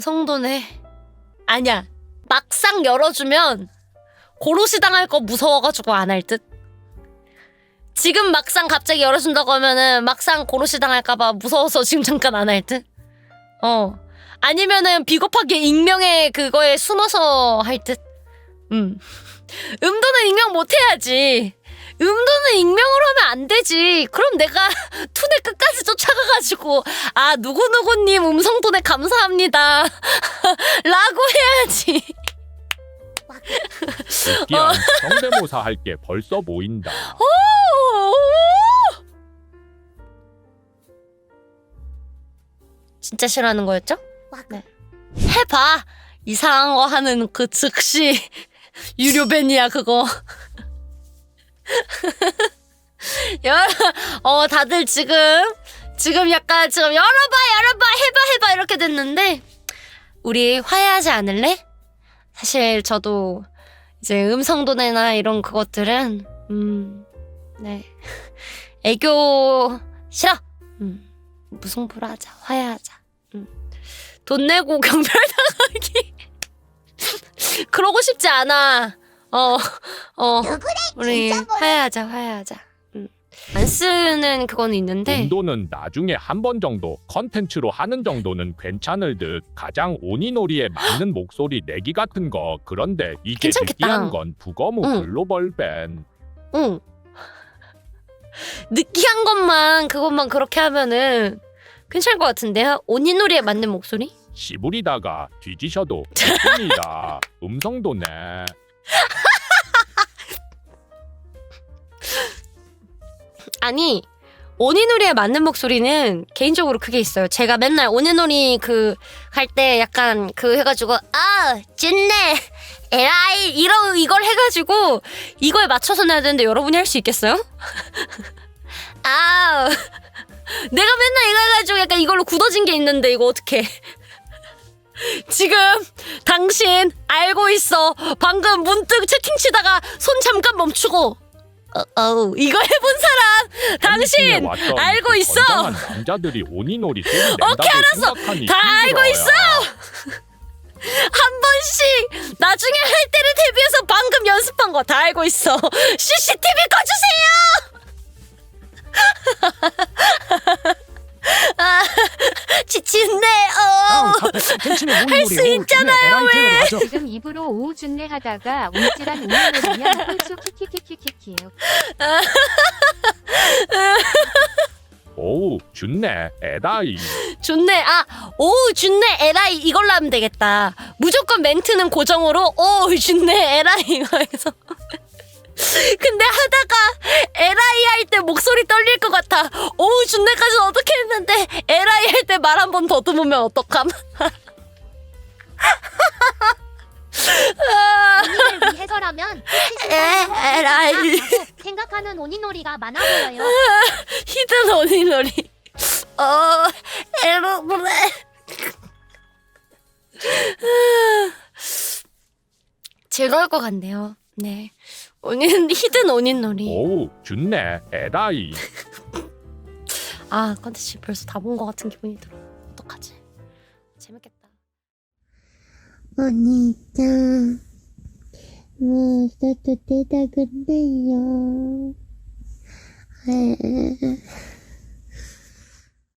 음성도네. 아니야. 막상 열어주면 고로시 당할 거 무서워가지고 안 할 듯. 지금 막상 갑자기 열어준다고 하면은 막상 고로시 당할까봐 무서워서 지금 잠깐 안 할 듯. 어. 아니면은 비겁하게 익명의 그거에 숨어서 할 듯. 음. 음도는 익명 못 해야지. 음도는 익명으로 하면 안 되지. 그럼 내가 투네 끝까지 쫓아가가지고 아 누구누구님 음성도네 감사합니다. 라고 해야지. 느끼한 성대모사 할 게 벌써 보인다. 진짜 싫어하는 거였죠? 네. 해봐. 이상한 거 하는 그 즉시 유료벤이야 그거. 어 다들 지금 지금 약간 지금 열어봐 열어봐 해봐 해봐 이렇게 됐는데 우리 화해하지 않을래? 사실 저도 이제 음성도내나 이런 그것들은 음네 애교 싫어. 음 무승부로 하자 화해하자. 음. 돈 내고 경별 당하기 그러고 싶지 않아. 어, 어, 우리 화해하자, 화해하자. 음. 안 쓰는 그거는 있는데 음도는 나중에 한 번 정도 컨텐츠로 하는 정도는 괜찮을 듯 가장 오니놀이에 맞는 목소리 내기 같은 거 그런데 이게 괜찮겠다. 느끼한 건 부거무 응. 글로벌 밴 응. 느끼한 것만 그것만 그렇게 하면은 괜찮을 것 같은데요? 온이놀이에 맞는 목소리? 시부리다가 뒤지셔도 됩니다. 음성도네. 아니 온이놀이에 맞는 목소리는 개인적으로 그게 있어요. 제가 맨날 온이놀이 그갈때 약간 그 해가지고 아 찐네 에라이 이러 이걸 해가지고 이거에 맞춰서 내야 되는데 여러분이 할 수 있겠어요? 아 내가 맨날 이거 해가지고 약간 이걸로 굳어진 게 있는데 이거 어떻게? 지금 당신 알고 있어. 방금 문득 채팅 치다가 손 잠깐 멈추고. 어, 어 이거 해본 사람 당신 왔던 알고 그 있어. 건장한 남자들이 오니놀이 소리 낸다고 오케이, 알았어. 생각하니 다 알고 힘들어요. 있어. 한 번씩 나중에 할 때를 대비해서 방금 연습한 거 다 알고 있어. CCTV 꺼주세요. 할수 있잖아요, 왜? 지금 입으로 오우 준내 하다가 움찔한 보면 홀수 키키키키키키. 오우 준네 에다이 좋네. 아, 오, 좋네. 에라이 이걸로 하면 되겠다. 무조건 멘트는 고정으로 오, 좋네. 에라이 이거에서. 근데 하다가 에라이 할 때 목소리 떨릴 것 같아. 오, 좋네까지 어떻게 했는데 에라이 할 때 말 한 번 더듬으면 어떡함? 아, 언니를 위해서라면 에, 에라이. 생각하는 오니놀이가 많아 보여요. 히든 어니놀이. 어, 에로브레. 즐거울 것 같네요. 네. 오늘 히든 오니놀이. 오우 준네 에다이 아, 컨텐츠 벌써 다 본 것 같은 기분이 들어. 어떡하지? 재밌겠다. お兄ちゃん、もう外出たくないよ。えー